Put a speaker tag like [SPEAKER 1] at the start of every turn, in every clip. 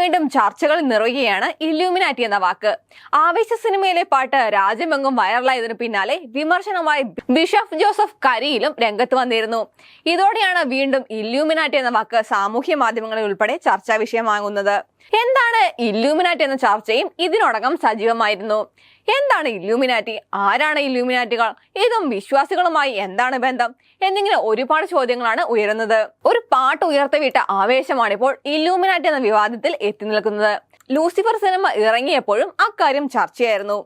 [SPEAKER 1] വീണ്ടും ചർച്ചകൾ നിറയുകയാണ് ഇല്യൂമിനാറ്റി എന്ന വാക്ക്. ആവേശ സിനിമയിലെ പാട്ട് രാജ്യമെങ്ങും വൈറലായതിനു പിന്നാലെ വിമർശനമായി ബിഷപ്പ് ജോസഫ് കരിയിലും രംഗത്ത് വന്നിരുന്നു. ഇതോടെയാണ് വീണ്ടും ഇല്യൂമിനാറ്റി എന്ന വാക്ക് സാമൂഹ്യ മാധ്യമങ്ങളിൽ ഉൾപ്പെടെ ചർച്ചാ വിഷയമാകുന്നത് എന്താണ് ഇല്യൂമിനാറ്റി എന്ന ചർച്ചയും ഇതിനോടകം സജീവമായിരുന്നു. എന്താണ് ഇല്യൂമിനാറ്റി? ആരാണ് ഇല്യൂമിനാറ്റികൾ? ഇതും വിശ്വാസികളുമായി എന്താണ് ബന്ധം? എന്നിങ്ങനെ ഒരുപാട് ചോദ്യങ്ങളാണ് ഉയരുന്നത്. ഒരു പാട്ട് ഉയർത്തവിട്ട ആവേശമാണ് ഇപ്പോൾ ഇലൂമിനാറ്റ് എന്ന വിവാദത്തിൽ എത്തി നിൽക്കുന്നത്. ലൂസിഫർ സിനിമ ഇറങ്ങിയപ്പോഴും അക്കാര്യം ചർച്ചയായിരുന്നു.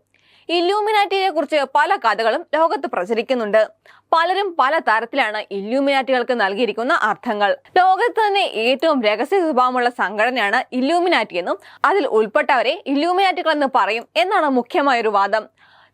[SPEAKER 1] ഇല്യൂമിനാറ്റിയെ കുറിച്ച് പല കഥകളും ലോകത്ത് പ്രചരിക്കുന്നുണ്ട്. പലരും പല തരത്തിലാണ് ഇല്യൂമിനാറ്റികൾക്ക് നൽകിയിരിക്കുന്ന അർത്ഥങ്ങൾ. ലോകത്ത് തന്നെ ഏറ്റവും രഹസ്യ സ്വഭാവമുള്ള സംഘടനയാണ് ഇല്യൂമിനാറ്റി എന്നും അതിൽ ഉൾപ്പെട്ടവരെ ഇല്യൂമിനാറ്റികൾ എന്ന് പറയും എന്നാണ് മുഖ്യമായൊരു വാദം.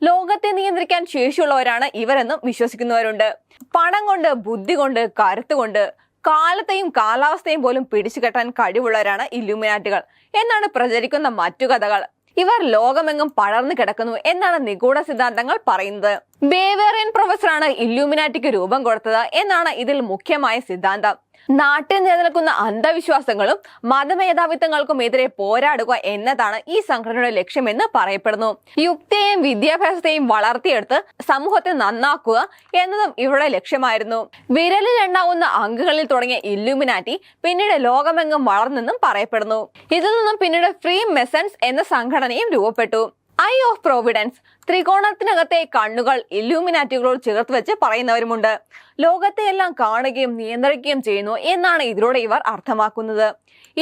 [SPEAKER 1] ലോകത്തെ നിയന്ത്രിക്കാൻ ശേഷിയുള്ളവരാണ് ഇവരെന്നും വിശ്വസിക്കുന്നവരുണ്ട്. പണം കൊണ്ട് ബുദ്ധി കൊണ്ട് കരുത്തുകൊണ്ട് കാലത്തെയും കാലാവസ്ഥയും പോലും പിടിച്ചു കെട്ടാൻ കഴിവുള്ളവരാണ് ഇലുമിനാറ്റുകൾ എന്നാണ് പ്രചരിക്കുന്ന മറ്റു കഥകൾ. ഇവർ ലോകമെങ്ങും പടർന്നു കിടക്കുന്നു എന്നാണ് നിഗൂഢ സിദ്ധാന്തങ്ങൾ പറയുന്നത്. ബേവേറിയൻ പ്രൊഫസറാണ് ഇല്യൂമിനാറ്റിക്ക് രൂപം കൊടുത്തത് എന്നാണ് ഇതിൽ മുഖ്യമായ സിദ്ധാന്തം. നാട്ടിൽ നിലനിൽക്കുന്ന അന്ധവിശ്വാസങ്ങളും മതമേധാവിത്വങ്ങൾക്കും എതിരെ പോരാടുക എന്നതാണ് ഈ സംഘടനയുടെ ലക്ഷ്യമെന്ന് പറയപ്പെടുന്നു. യുക്തിയെയും വിദ്യാഭ്യാസത്തെയും വളർത്തിയെടുത്ത് സമൂഹത്തെ നന്നാക്കുക എന്നതും ഇവരുടെ ലക്ഷ്യമായിരുന്നു. വിരലിൽ എണ്ണാവുന്ന അംഗങ്ങളിൽ തുടങ്ങിയ ഇല്ലുമിനാറ്റി പിന്നീട് ലോകമെങ്ങും വളർന്നെന്നും പറയപ്പെടുന്നു. ഇതിൽ നിന്നും പിന്നീട് ഫ്രീ മെസൻസ് എന്ന സംഘടനയും രൂപപ്പെട്ടു. ഐ ഓഫ് പ്രോവിഡൻസ് ത്രികോണത്തിനകത്തെ കണ്ണുകൾ ഇല്യൂമിനാറ്റുകളോട് ചേർത്ത് വെച്ച് പറയുന്നവരുമുണ്ട്. ലോകത്തെ എല്ലാം കാണുകയും നിയന്ത്രിക്കുകയും ചെയ്യുന്നു എന്നാണ് ഇതിലൂടെ ഇവർ അർത്ഥമാക്കുന്നത്.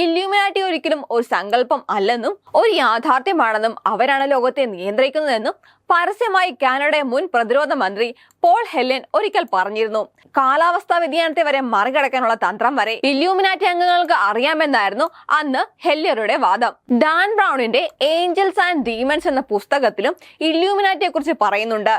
[SPEAKER 1] ഇല്യൂമിനാറ്റി ഒരിക്കലും ഒരു സങ്കല്പം അല്ലെന്നും ഒരു യാഥാർത്ഥ്യമാണെന്നും അവരാണ് ലോകത്തെ നിയന്ത്രിക്കുന്നതെന്നും പരസ്യമായി കാനഡ മുൻ പ്രതിരോധ മന്ത്രി പോൾ ഹെല്ലൻ ഒരിക്കൽ പറഞ്ഞിരുന്നു. കാലാവസ്ഥാ വ്യതിയാനത്തെ വരെ മറികടക്കാനുള്ള തന്ത്രം വരെ ഇല്യൂമിനാറ്റി അംഗങ്ങൾക്ക് അറിയാമെന്നായിരുന്നു അന്ന് ഹെല്ലറുടെ വാദം. ഡാൻ ബ്രൗണിന്റെ ഏഞ്ചൽസ് ആൻഡ് ഡീമൻസ് എന്ന പുസ്തകത്തിലും ഇല്യൂമിനാറ്റിയെ കുറിച്ച് പറയുന്നുണ്ട്.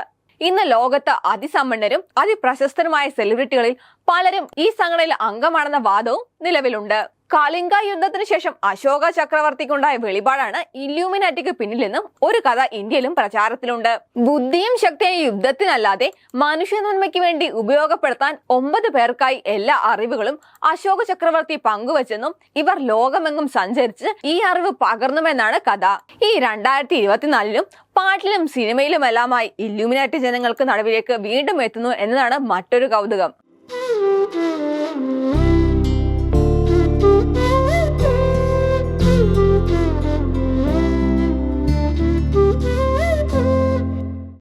[SPEAKER 1] ഇന്ന് ലോകത്ത് അതിസമ്പന്നരും അതിപ്രശസ്തരുമായ സെലിബ്രിറ്റികളിൽ പലരും ഈ സംഘടനയിൽ അംഗമാണെന്ന വാദവും നിലവിലുണ്ട്. കലിംഗ യുദ്ധത്തിന് ശേഷം അശോക ചക്രവർത്തിക്കുണ്ടായ വെളിപാടാണ് ഇല്യൂമിനാറ്റിക്ക് പിന്നിലെന്നും ഒരു കഥ ഇന്ത്യയിലും പ്രചാരത്തിലുണ്ട്. ബുദ്ധിയും ശക്തിയും യുദ്ധത്തിനല്ലാതെ മനുഷ്യ നന്മയ്ക്ക് വേണ്ടി ഉപയോഗപ്പെടുത്താൻ ഒമ്പത് പേർക്കായി എല്ലാ അറിവുകളും അശോക ചക്രവർത്തി പങ്കുവച്ചെന്നും ഇവർ ലോകമെങ്ങും സഞ്ചരിച്ച് ഈ അറിവ് പകർന്നുമെന്നാണ് കഥ. ഈ രണ്ടായിരത്തി ഇരുപത്തിനാലിലും പാട്ടിലും സിനിമയിലുമെല്ലാമായി ഇല്യൂമിനാറ്റി ജനങ്ങൾക്ക് നടുവിലേക്ക് വീണ്ടും എത്തുന്നു എന്നതാണ് മറ്റൊരു കൗതുകം. Música